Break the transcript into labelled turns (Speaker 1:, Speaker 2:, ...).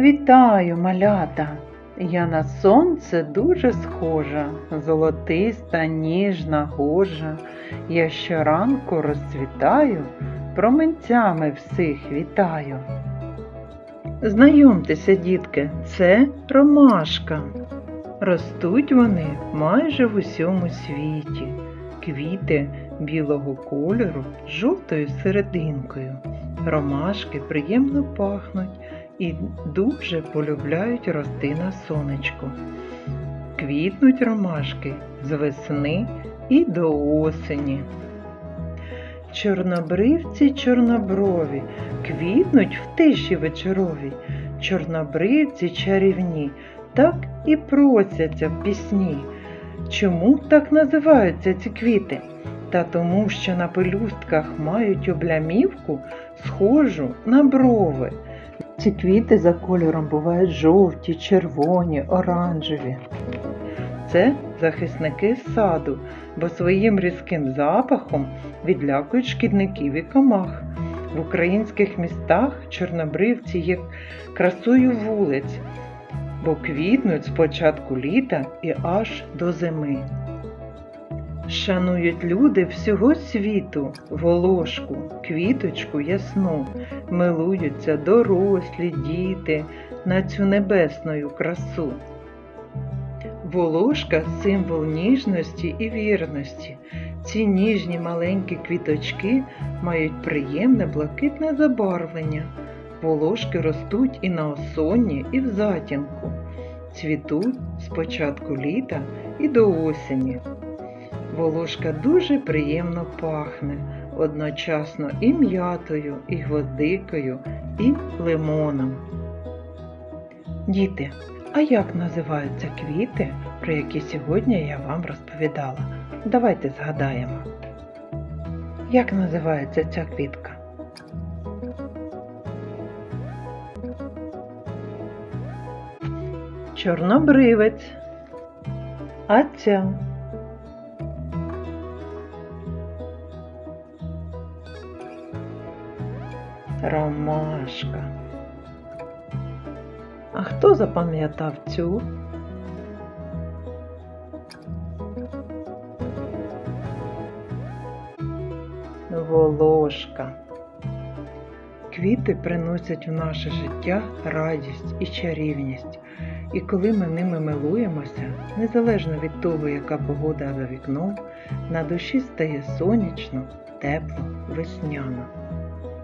Speaker 1: Вітаю, малята! Я на сонце дуже схожа, золотиста, ніжна, гожа. Я щоранку розцвітаю, променцями всіх вітаю. Знайомтеся, дітки, це ромашка. Ростуть вони майже в усьому світі. Квіти білого кольору з жовтою серединкою. Ромашки приємно пахнуть і дуже полюбляють рости на сонечку. Квітнуть ромашки з весни і до осені. Чорнобривці чорноброві, квітнуть в тиші вечоровій. Чорнобривці чарівні, так і просяться в пісні. Чому так називаються ці квіти? Та тому, що на пелюстках мають облямівку, схожу на брови. Ці квіти за кольором бувають жовті, червоні, оранжеві. Це захисники саду, бо своїм різким запахом відлякують шкідників і комах. В українських містах чорнобривці є красою вулиць, бо квітнуть з початку літа і аж до зими. Шанують люди всього світу волошку, квіточку ясну, милуються дорослі, діти на цю небесною красу. Волошка символ ніжності і вірності. Ці ніжні маленькі квіточки мають приємне блакитне забарвлення. Волошки ростуть і на осонні, і в затінку. Цвітуть з початку літа і до осені. Волошка дуже приємно пахне, одночасно і м'ятою, і гвоздикою, і лимоном. Діти, а як називаються квіти, про які сьогодні я вам розповідала? Давайте згадаємо. Як називається ця квітка? Чорнобривець. А ця? Ромашка. А хто запам'ятав цю? Волошка. Квіти приносять в наше життя радість і чарівність. І коли ми ними милуємося, незалежно від того, яка погода за вікном, на душі стає сонячно, тепло, весняно.